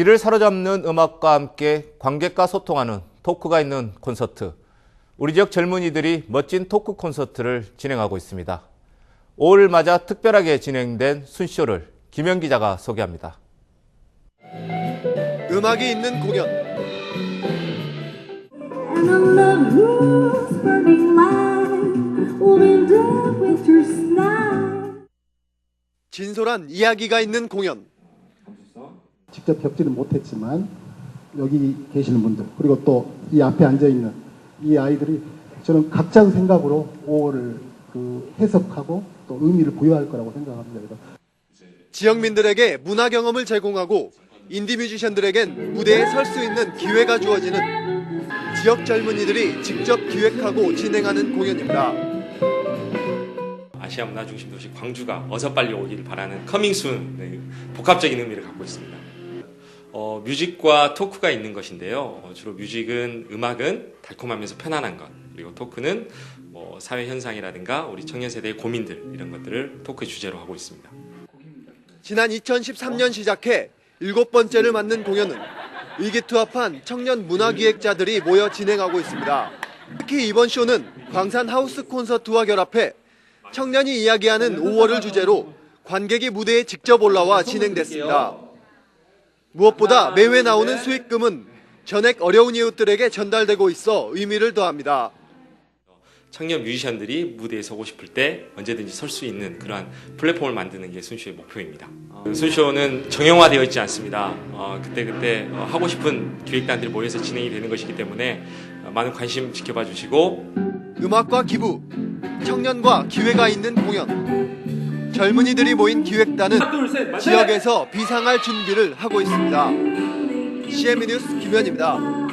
귀를 사로잡는 음악과 함께 관객과 소통하는 토크가 있는 콘서트. 우리 지역 젊은이들이 멋진 토크 콘서트를 진행하고 있습니다. 5월 맞아 특별하게 진행된 순쇼를 김현 기자가 소개합니다. 음악이 있는 공연. 진솔한 이야기가 있는 공연 직접 겪지는 못했지만 여기 계시는 분들 그리고 또 이 앞에 앉아 있는 이 아이들이 저는 각자 의 생각으로 5월을 그 해석하고 또 의미를 부여할 거라고 생각합니다. 그래서 지역민들에게 문화 경험을 제공하고 인디 뮤지션들에겐 무대에 설 수 있는 기회가 주어지는 지역 젊은이들이 직접 기획하고 진행하는 공연입니다. 아시아 문화 중심 도시 광주가 어서 빨리 오기를 바라는 커밍순 네, 복합적인 의미를 갖고 있습니다. 어, 뮤직과 토크가 있는 것인데요. 어, 주로 뮤직은 음악은 달콤하면서 편안한 것 그리고 토크는 뭐 사회 현상이라든가 우리 청년 세대의 고민들 이런 것들을 토크 주제로 하고 있습니다. 지난 2013년 시작해 일곱 번째를 맞는 공연은 의기투합한 청년 문화기획자들이 모여 진행하고 있습니다. 특히 이번 쇼는 광산 하우스 콘서트와 결합해 청년이 이야기하는 5월을 주제로 관객이 무대에 직접 올라와 진행됐습니다. 무엇보다 매회 나오는 수익금은 전액 어려운 이웃들에게 전달되고 있어 의미를 더합니다. 청년 뮤지션들이 무대에 서고 싶을 때 언제든지 설 수 있는 그러한 플랫폼을 만드는 게 순쇼의 목표입니다. 어, 순쇼는 정형화되어 있지 않습니다. 어, 그때그때 어, 하고 싶은 기획단들이 모여서 진행이 되는 것이기 때문에 어, 많은 관심 지켜봐 주시고 음악과 기부, 청년과 기회가 있는 공연. 젊은이들이 모인 기획단은 지역에서 비상할 준비를 하고 있습니다. CME 뉴스 김현입니다.